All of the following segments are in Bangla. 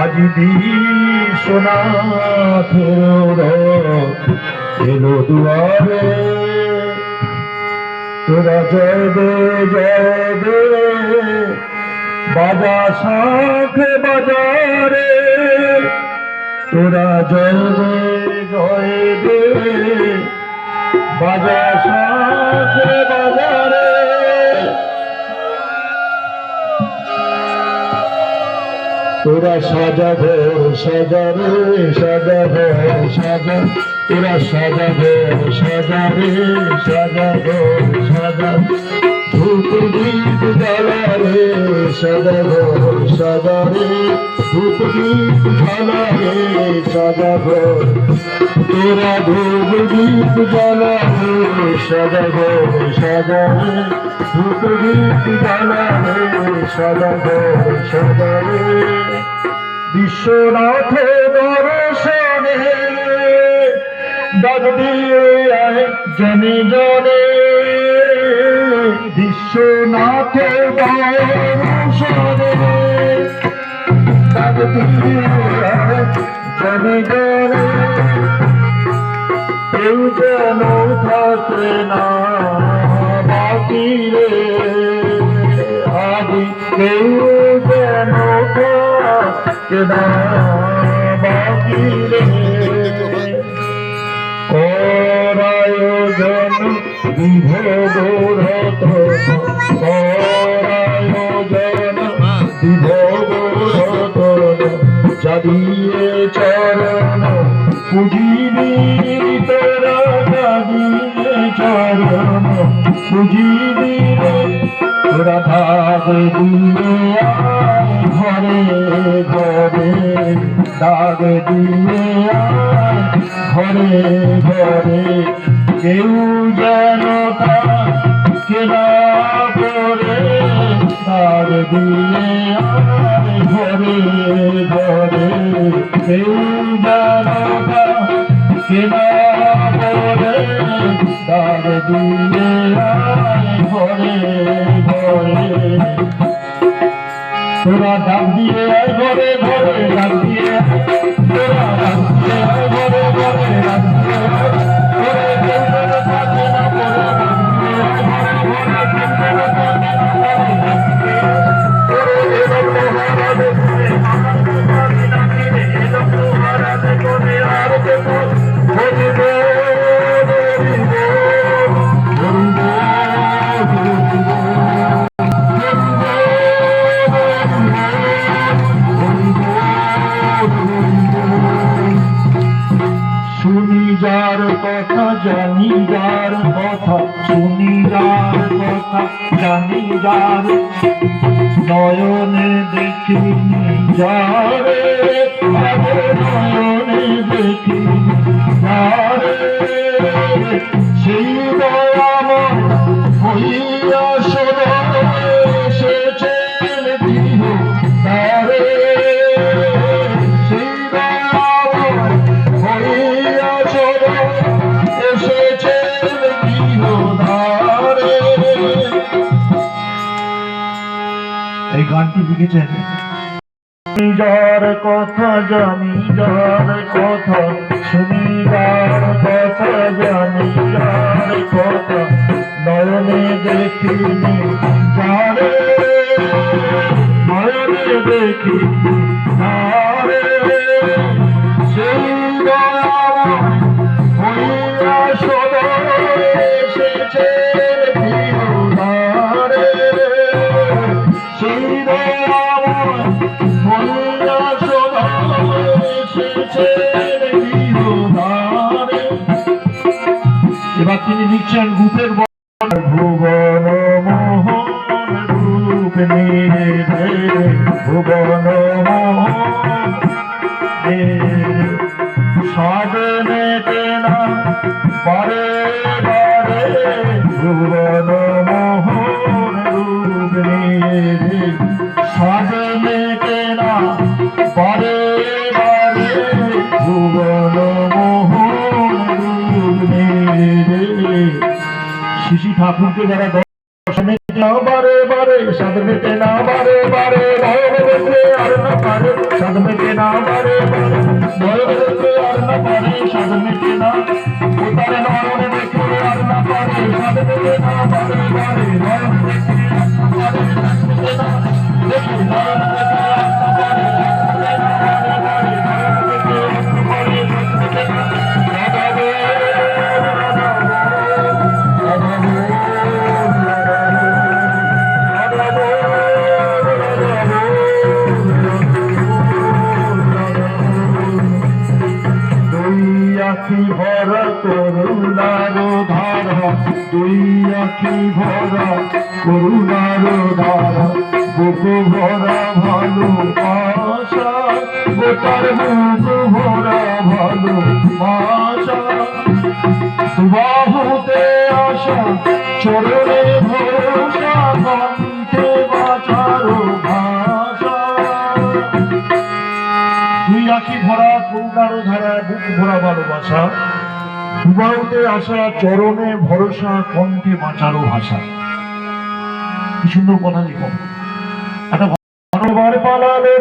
আজ বিশ্বনাথের এলো দুয়ারে। তোরা জয় দে জয় দে বাজা শাখ বাজারে তোরা জয় দে জয় দে। বাজা শাখ বাজারে তোরা সাজাবো সাজারে সাজাবো সাজা তোরা সাজাবো সাজারে সাজাবো সাজা ধূপ দীপ জ্বালারে সাজাবো সাজারে ধূপ দীপ জ্বালারে সাজাবো তোরা ধূপ দীপ জ্বালারে সাজাবো সাজারে ধূপ দীপ জ্বালারে সাজাবো সাজারে বিশ্বনাথ দর্শনে ডাক দিয়ে জনে জনে। বিশ্বনাথ দর্শনে ডাক দিয়ে জনে জনে। কেউ যেন থাকে না করায়োজন বিভোগরত করায়োজন বিভোগরত চাঁদিয়ে চরণ পুজিবি তোরা চাঁদিয়ে চরণ দিয়ে দাগ দিয়ে ঘরে ঘরে কেউ যেন করে দাগ দিয়ে ঘরে ঘরে কেউ যেন কেনা করে দাগ দিয়ে ঘরে ঘরে। তোরা ডাক দিয়ে ঘরে ঘরে ঘরে ঘরে ডাক শুনি যার কথা, জানি যার কথা, শুনি যার কথা, জানি যার নয়নে দেখি যার নয়নে দেখি লিখেছেন যার কথা জানি, যার কথা শুনি যার কথা জানি, যার কথা নয়নে দেখিনি যারে নয়নে দেখি এবার তিনি লিখছেন রূপের শিশি ঠাকুরকে যারা না বারে বারে সাধনেতে না বারে বারে, ভয় সাদ মেটে না বারে বারে, ভয় দেখে আর না পারে সাদ মেটে না ও তার নয়ন দেখে আর না পারে সাদ মেটে না বারে বারে, ভয় দেখে আর না পারে সাদ মেটে না বুক ভরা ভালো আশা, গোটার বুক ভরা ভালো আশা। বাহুতে আশা, চরণে ভরসা, কণ্ঠে বাঁচারো ভাষা। চরণে ভরসা, কণ্ঠে বাঁচারো ভাষা। কি সুন্দর কথা লিখো। ঘরে ঘরে পালালে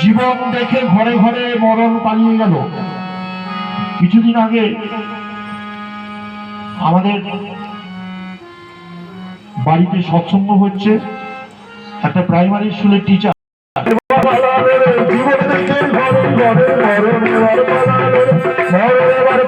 জীবন দেখে ঘরে ঘরে মরণ পালিয়ে গেল। কিছুদিন আগে আমাদের বাড়িতে সৎসঙ্গ হচ্ছে, একটা প্রাইমারি স্কুলের টিচার মরণ মরণ মরণ মরণ মরণ